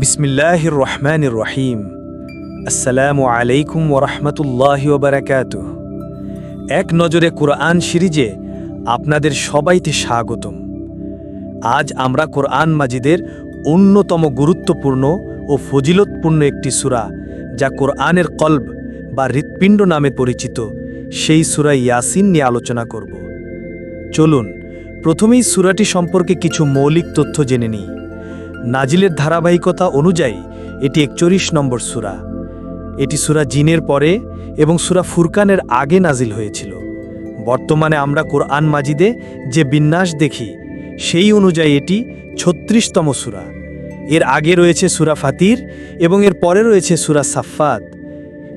বিসমিল্লাহির রহমানির রহিম আসসালামু আলাইকুম ওরহমতুল্লাহি ওবরাকাত এক নজরে কোরআন সিরিজে আপনাদের সবাইতে স্বাগতম। আজ আমরা কোরআন মাজিদের অন্যতম গুরুত্বপূর্ণ ও ফজিলতপূর্ণ একটি সূরা, যা কোরআনের কল্ব বা হৃৎপিণ্ড নামে পরিচিত সেই সূরা ইয়াসিন নিয়ে আলোচনা করব। চলুন, প্রথমেই সুরাটি সম্পর্কে কিছু মৌলিক তথ্য জেনে নিই। নাজিলের ধারাবাহিকতা অনুযায়ী, এটি একচল্লিশ নম্বর সুরা। এটি সুরা জিনের পরে এবং সুরা ফুরকানের আগে নাজিল হয়েছিল। বর্তমানে আমরা কোরআন মাজিদে যে বিন্যাস দেখি, সেই অনুযায়ী এটি ছত্রিশতম সুরা। এর আগে রয়েছে সুরা ফাতির এবং এর পরে রয়েছে সুরা সাফাত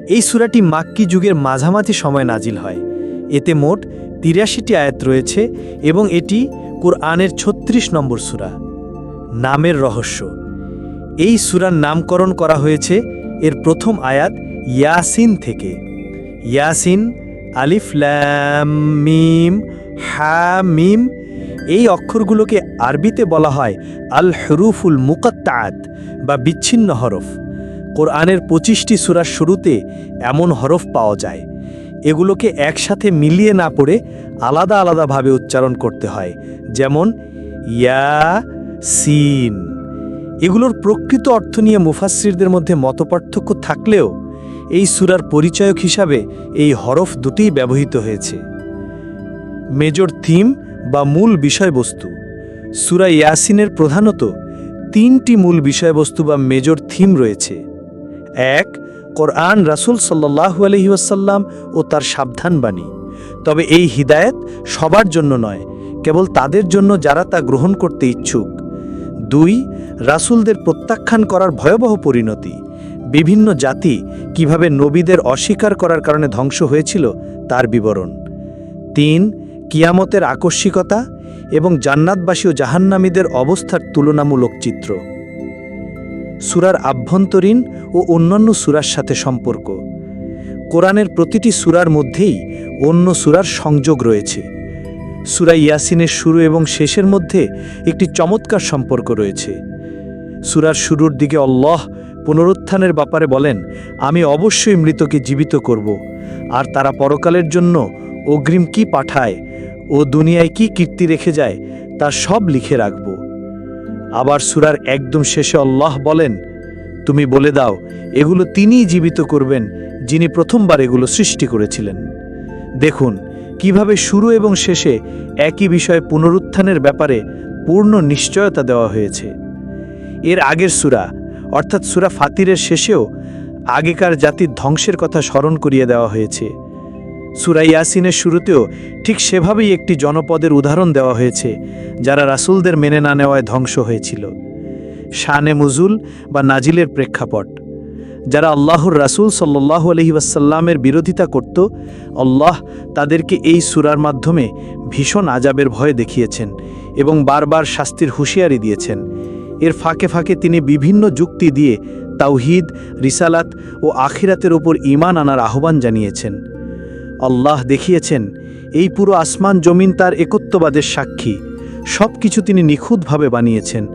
এই সূরাটি মাক্কি যুগের মাঝামাঝি সময় নাজিল হয়। এতে মোট তিরাশিটি আয়াত রয়েছে এবং এটি কোরআনের ছত্রিশ নম্বর সূরা। নামের রহস্য। এই সুরার নামকরণ করা হয়েছে এর প্রথম আয়াত ইয়াসিন থেকে। ইয়াসিন, আলিফ মিম, হা, মিম এই অক্ষরগুলোকে আরবিতে বলা হয় আল হরুফুল মুকাত্তাত বা বিচ্ছিন্ন হরফ। কোরআনের পঁচিশটি সুরার শুরুতে এমন হরফ পাওয়া যায়। এগুলোকে একসাথে মিলিয়ে না পড়ে আলাদা আলাদাভাবে উচ্চারণ করতে হয়। যেমন, ইয়া, সিন। এগুলোর প্রকৃত অর্থ নিয়ে মুফাসসিরদের মধ্যে মতপার্থক্য থাকলেও এই সুরার পরিচয়ক হিসাবে এই হরফ দুটিই ব্যবহৃত হয়েছে। মেজর থিম বা মূল বিষয়বস্তু। সুরা ইয়াসিনের প্রধানত তিনটি মূল বিষয়বস্তু বা মেজর থিম রয়েছে। এক, কোরআন রাসূল সাল্লাল্লাহু আলাইহি ওয়াসাল্লাম ও তার সাবধান বাণী তবে এই হিদায়েত সবার জন্য নয়, কেবল তাদের জন্য যারা তা গ্রহণ করতে ইচ্ছুক। দুই, রাসূলদের প্রত্যাখ্যান করার ভয়াবহ পরিণতি। বিভিন্ন জাতি কীভাবে নবীদের অস্বীকার করার কারণে ধ্বংস হয়েছিল তার বিবরণ। তিন, কিয়ামতের আকস্মিকতা এবং জান্নাতবাসী ও জাহান্নামীদের অবস্থার তুলনামূলক চিত্র। সুরার আভ্যন্তরীণ ও অন্যান্য সুরার সাথে সম্পর্ক। কোরআনের প্রতিটি সুরার মধ্যেই অন্য সুরার সংযোগ রয়েছে। সুরা ইয়াসিনের শুরু এবং শেষের মধ্যে একটি চমৎকার সম্পর্ক রয়েছে। সুরার শুরুর দিকে অল্লাহ পুনরুত্থানের ব্যাপারে বলেন, আমি অবশ্যই মৃতকে জীবিত করব। আর তারা পরকালের জন্য অগ্রিম কি পাঠায় ও দুনিয়ায় কি কীর্তি রেখে যায়, তা সব লিখে রাখব। আবার সুরার একদম শেষে আল্লাহ বলেন, তুমি বলে দাও, এগুলো তিনিই জীবিত করবেন, যিনি প্রথমবার এগুলো সৃষ্টি করেছিলেন। দেখুন, কীভাবে শুরু এবং শেষে একই বিষয়ে পুনরুত্থানের ব্যাপারে পূর্ণ নিশ্চয়তা দেওয়া হয়েছে। এর আগের সুরা, অর্থাৎ সুরা ফাতিরের শেষেও আগেকার জাতির ধ্বংসের কথা স্মরণ করিয়ে দেওয়া হয়েছে। সুরা ইয়াসিনের শুরুতেও ঠিক সেভাবেই একটি জনপদের উদাহরণ দেওয়া হয়েছে, যারা রাসূলদের মেনে না নেওয়ায় ধ্বংস হয়েছিল। শানে মুজুল বা নাজিলের প্রেক্ষাপট, যারা আল্লাহর রাসূল সাল্লাল্লাহু আলহি বিরোধিতা করত, আল্লাহ তাদেরকে এই সুরার মাধ্যমে ভীষণ আজাবের ভয় দেখিয়েছেন এবং বারবার শাস্তির হুঁশিয়ারি দিয়েছেন। এর ফাঁকে ফাঁকে তিনি বিভিন্ন যুক্তি দিয়ে তাওহিদ, রিসালাত ও আখিরাতের ওপর ঈমান আনার আহ্বান জানিয়েছেন। আল্লাহ দেখিয়েছেন, এই পুরো আসমান জমিন তার একত্ববাদের সাক্ষী। সব কিছু তিনি নিখুঁতভাবে বানিয়েছেন।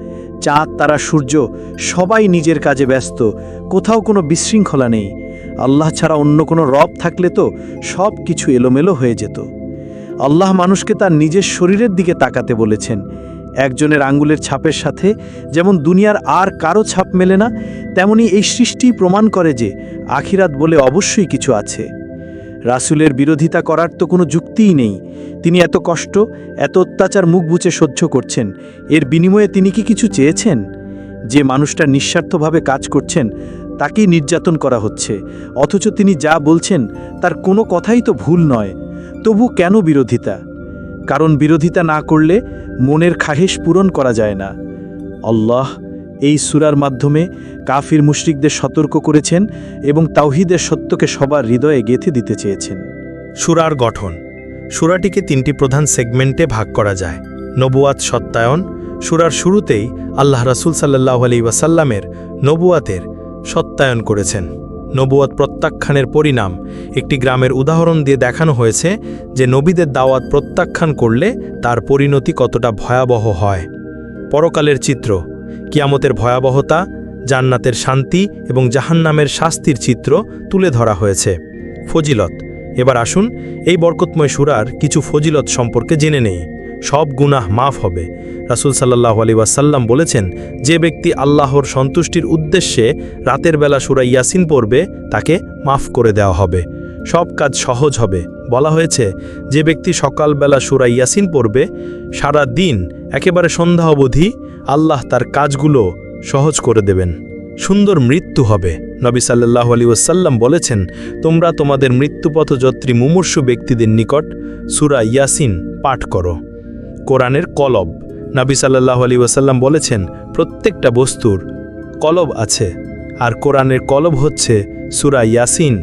চাঁদ, তারা, সূর্য, সবাই নিজের কাজে ব্যস্ত, কোথাও কোনো বিশৃঙ্খলা নেই। আল্লাহ ছাড়া অন্য কোনো রব থাকলে তো সব কিছু এলোমেলো হয়ে যেত। আল্লাহ মানুষকে তার নিজের শরীরের দিকে তাকাতে বলেছেন। একজনের আঙ্গুলের ছাপের সাথে যেমন দুনিয়ার আর কারও ছাপ মেলে না, তেমনি এই সৃষ্টি প্রমাণ করে যে আখিরাত বলে অবশ্যই কিছু আছে। রাসূলের বিরোধিতা করার তো কোনো যুক্তিই নেই। তিনি এত কষ্ট, এত অত্যাচার মুখ বুচে সহ্য করছেন, এর বিনিময়ে তিনি কি কিছু চেয়েছেন? যে মানুষটা নিঃস্বার্থভাবে কাজ করছেন, তাকেই নির্যাতন করা হচ্ছে। অথচ তিনি যা বলছেন, তার কোনো কথাই তো ভুল নয়। তবু কেন বিরোধিতা? কারণ বিরোধিতা না করলে মনের খাহেশ পূরণ করা যায় না। আল্লাহ এই সুরার মাধ্যমে কাফির মুশরিকদের সতর্ক করেছেন এবং তাওহিদের সত্যকে সবার হৃদয়ে গেঁথে দিতে চেয়েছেন। সুরার গঠন। সুরাটিকে তিনটি প্রধান সেগমেন্টে ভাগ করা যায়। নবুয়াত সত্যায়ন, সুরার শুরুতেই আল্লাহ রাসূল সাল্লাহ আলী ওয়াসাল্লামের নবুয়াতের সত্যায়ন করেছেন। নবুয়াত প্রত্যাখ্যানের পরিণাম একটি গ্রামের উদাহরণ দিয়ে দেখানো হয়েছে যে নবীদের দাওয়াত প্রত্যাখ্যান করলে তার পরিণতি কতটা ভয়াবহ হয়। পরকালের চিত্র কিয়ামতের ভয়াবহতা, জান্নাতের শান্তি এবং জাহান্নামের শাস্তির চিত্র তুলে ধরা হয়েছে। ফজিলত। এবার আসুন, এই বরকতময় সুরার কিছু ফজিলত সম্পর্কে জেনে নেই। সব গুনাহ মাফ হবে। রাসুল সাল্লাহ আলী ওয়াসাল্লাম বলেছেন, যে ব্যক্তি আল্লাহর সন্তুষ্টির উদ্দেশ্যে রাতের বেলা সুরা ইয়াসিন পড়বে, তাকে মাফ করে দেওয়া হবে। সব কাজ সহজ হবে। বলা হয়েছে, যে ব্যক্তি সকালবেলা সুরা ইয়াসিন পড়বে, সারা দিন একেবারে সন্ধ্যা অবধি আল্লাহ তার কাজগুলো সহজ করে দেবেন। সুন্দর মৃত্যু হবে। নবী সাল্লাহ আলী ওসাল্লাম বলেছেন, তোমরা তোমাদের মৃত্যুপথযাত্রী মুমূর্ষু ব্যক্তিদের নিকট সুরা ইয়াসিন পাঠ করো। কোরআনের কলব। নবী সাল্লাহ আলী ওসাল্লাম বলেছেন, প্রত্যেকটা বস্তুর কলব আছে, আর কোরআনের কলব হচ্ছে সুরা ইয়াসিন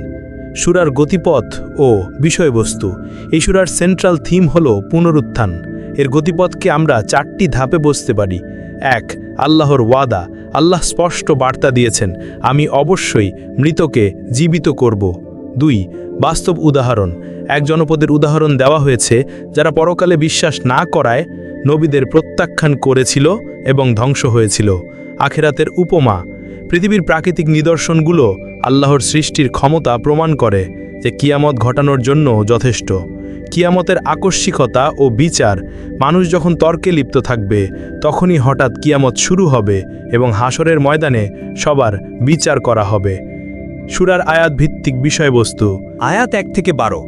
সুরার গতিপথ ও বিষয়বস্তু। এই সুরার সেন্ট্রাল থিম হল পুনরুত্থান। এর গতিপথকে আমরা চারটি ধাপে বসতে পারি। এক, আল্লাহর ওয়াদা। আল্লাহ স্পষ্ট বার্তা দিয়েছেন, আমি অবশ্যই মৃতকে জীবিত করব। দুই, বাস্তব উদাহরণ। এক জনপদের উদাহরণ দেওয়া হয়েছে, যারা পরকালে বিশ্বাস না করায় নবীদের প্রত্যাখ্যান করেছিল এবং ধ্বংস হয়েছিল। আখেরাতের উপমা। পৃথিবীর প্রাকৃতিক নিদর্শনগুলো আল্লাহর সৃষ্টির ক্ষমতা প্রমাণ করে যে কিয়ামত ঘটানোর জন্য যথেষ্ট। কিয়ামতের আকস্মিকতা ও বিচার মানুষ যখন তর্কে লিপ্ত থাকবে তখনই হঠাৎ কিয়ামত শুরু হবে এবং হাসরের ময়দানে সবার বিচার করা হবে। সুরার আয়াত ভিত্তিক বিষয়বস্তু। আয়াত এক থেকে বারো।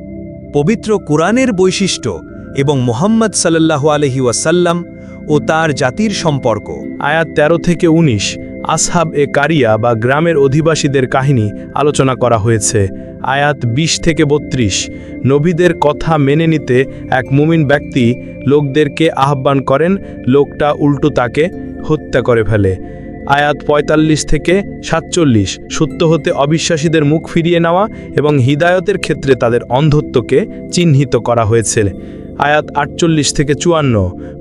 পবিত্র কোরআনের বৈশিষ্ট্য এবং মোহাম্মদ সাল্লাল্লাহু আলহি ওয়াসাল্লাম ও তার জাতির সম্পর্ক। আয়াত ১৩ থেকে ১৯ আসহাব এ কারিয়া বা গ্রামের অধিবাসীদের কাহিনী আলোচনা করা হয়েছে। আয়াত ২০ থেকে বত্রিশ। নবীদের কথা মেনে নিতে এক মুমিন ব্যক্তি লোকদেরকে আহ্বান করেন, লোকটা উল্টো তাকে হত্যা করে ফেলে। আয়াত ৪৫ থেকে সাতচল্লিশ। সত্য হতে অবিশ্বাসীদের মুখ ফিরিয়ে নেওয়া এবং হিদায়তের ক্ষেত্রে তাদের অন্ধত্বকে চিহ্নিত করা হয়েছে। আয়াত আটচল্লিশ থেকে চুয়ান্ন।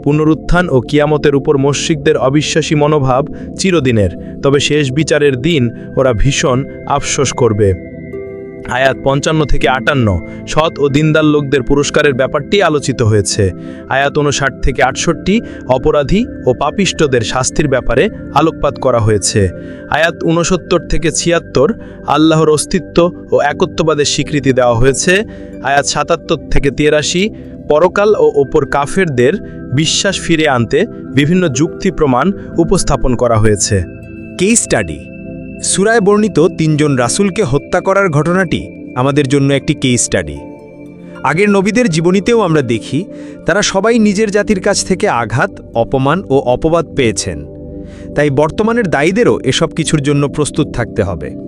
পুনরুত্থান ও কিয়ামতের উপর মস্যিকদের অবিশ্বাসী মনোভাব চিরদিনের, তবে শেষ বিচারের দিন ওরা ভীষণ আফসোস করবে। আয়াত পঞ্চান্ন থেকে আটান্ন, সৎ ও দিনদার লোকদের পুরস্কারের ব্যাপারটি আলোচিত হয়েছে। আয়াত উনষাট থেকে আটষট্টি, অপরাধী ও পাপিষ্টদের শাস্তির ব্যাপারে আলোকপাত করা হয়েছে। আয়াত উনসত্তর থেকে ছিয়াত্তর, আল্লাহর অস্তিত্ব ও একত্ববাদের স্বীকৃতি দেওয়া হয়েছে। আয়াত সাতাত্তর থেকে তিরাশি পরকাল ও ওপর কাফেরদের বিশ্বাস ফিরে আনতে বিভিন্ন যুক্তি প্রমাণ উপস্থাপন করা হয়েছে। কেস স্টাডি সুরায় বর্ণিত তিনজন রাসূলকে হত্যা করার ঘটনাটি আমাদের জন্য একটি কেস স্টাডি আগের নবীদের জীবনীতেও আমরা দেখি, তারা সবাই নিজের জাতির কাছ থেকে আঘাত, অপমান ও অপবাদ পেয়েছেন। তাই বর্তমানের দায়ীদেরও এসব কিছুর জন্য প্রস্তুত থাকতে হবে।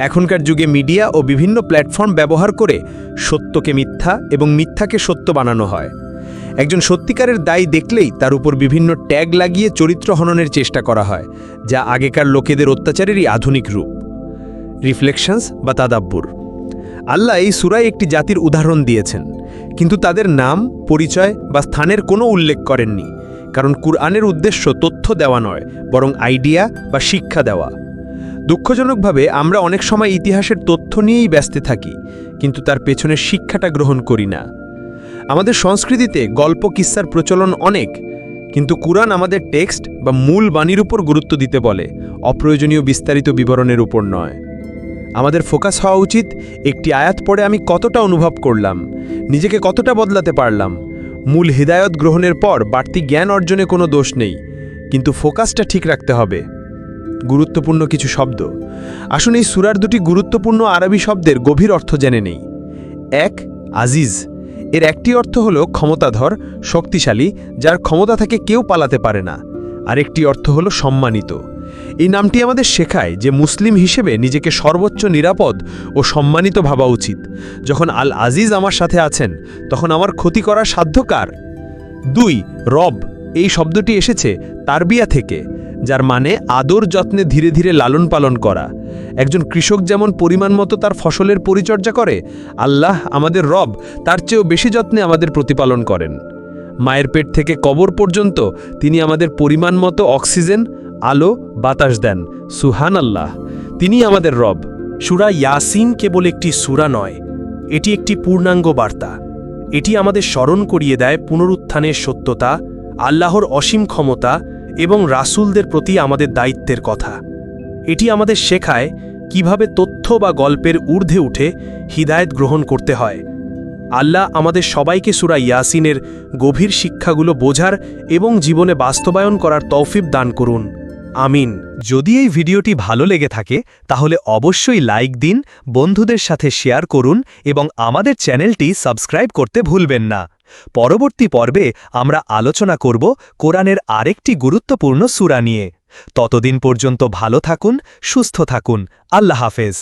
এখনকার যুগে মিডিয়া ও বিভিন্ন প্ল্যাটফর্ম ব্যবহার করে সত্যকে মিথ্যা এবং মিথ্যাকে সত্য বানানো হয়। একজন সত্যিকারের দায়ী দেখলেই তার উপর বিভিন্ন ট্যাগ লাগিয়ে চরিত্র হননের চেষ্টা করা হয়, যা আগেকার লোকেদের অত্যাচারেরই আধুনিক রূপ। রিফ্লেকশনস বা তাদাব্বুর। আল্লাহ এই সুরায় একটি জাতির উদাহরণ দিয়েছেন, কিন্তু তাদের নাম, পরিচয় বা স্থানের কোনো উল্লেখ করেননি, কারণ কুরআনের উদ্দেশ্য তথ্য দেওয়া নয়, বরং আইডিয়া বা শিক্ষা দেওয়া। দুঃখজনকভাবে আমরা অনেক সময় ইতিহাসের তথ্য নিয়েই ব্যস্ত থাকি, কিন্তু তার পেছনের শিক্ষাটা গ্রহণ করি না। আমাদের সংস্কৃতিতে গল্প কিস্সার প্রচলন অনেক, কিন্তু কুরআন আমাদের টেক্সট বা মূল বাণীর উপর গুরুত্ব দিতে বলে, অপ্রয়োজনীয় বিস্তারিত বিবরণের উপর নয়। আমাদের ফোকাস হওয়া উচিত, একটি আয়াত পড়ে আমি কতটা অনুভব করলাম, নিজেকে কতটা বদলাতে পারলাম, মূল হৃদায়ত গ্রহণের পর বাড়তি জ্ঞান অর্জনে কোনো দোষ নেই, কিন্তু ফোকাসটা ঠিক রাখতে হবে। গুরুত্বপূর্ণ কিছু শব্দ। আসুন এই সুরার দুটি গুরুত্বপূর্ণ আরবি শব্দের গভীর অর্থ জেনে নেই। এক, আজিজ। এর একটি অর্থ হল ক্ষমতাধর, শক্তিশালী, যার ক্ষমতা থেকে কেউ পালাতে পারে না। আরেকটি অর্থ হল সম্মানিত। এই নামটি আমাদের শেখায় যে মুসলিম হিসেবে নিজেকে সর্বোচ্চ নিরাপদ ও সম্মানিত ভাবা উচিত। যখন আল আজিজ আমার সাথে আছেন, তখন আমার ক্ষতি করার সাধ্য কার? দুই, রব। এই শব্দটি এসেছে তারবিয়া থেকে, যার মানে আদর যত্নে ধীরে ধীরে লালন পালন করা। একজন কৃষক যেমন পরিমাণ মতো তার ফসলের পরিচর্যা করে, আল্লাহ আমাদের রব তার চেয়েও বেশি যত্নে আমাদের প্রতিপালন করেন। মায়ের পেট থেকে কবর পর্যন্ত তিনি আমাদের পরিমাণ মতো অক্সিজেন, আলো, বাতাস দেন। সুহান আল্লাহ তিনি আমাদের রব। সুরা ইয়াসিন কেবল একটি সুরা নয়, এটি একটি পূর্ণাঙ্গ বার্তা। এটি আমাদের স্মরণ করিয়ে দেয় পুনরুত্থানের সত্যতা আল্লাহর অসীম ক্ষমতা এবং রাসূলদের প্রতি আমাদের দায়িত্বের কথা। এটি আমাদের শেখায় কীভাবে তথ্য বা গল্পের ঊর্ধ্বে উঠে হিদায়ত গ্রহণ করতে হয়। আল্লাহ আমাদের সবাইকে সুরা ইয়াসিনের গভীর শিক্ষাগুলো বোঝার এবং জীবনে বাস্তবায়ন করার তৌফিব দান করুন। আমিন। যদি এই ভিডিওটি ভালো লেগে থাকে, তাহলে অবশ্যই লাইক দিন, বন্ধুদের সাথে শেয়ার করুন এবং আমাদের চ্যানেলটি সাবস্ক্রাইব করতে ভুলবেন না। পরবর্তী পর্বে আমরা আলোচনা করব কোরআনের আরেকটি গুরুত্বপূর্ণ সুরা নিয়ে। ততদিন পর্যন্ত ভালো থাকুন, সুস্থ থাকুন। আল্লাহ হাফেজ।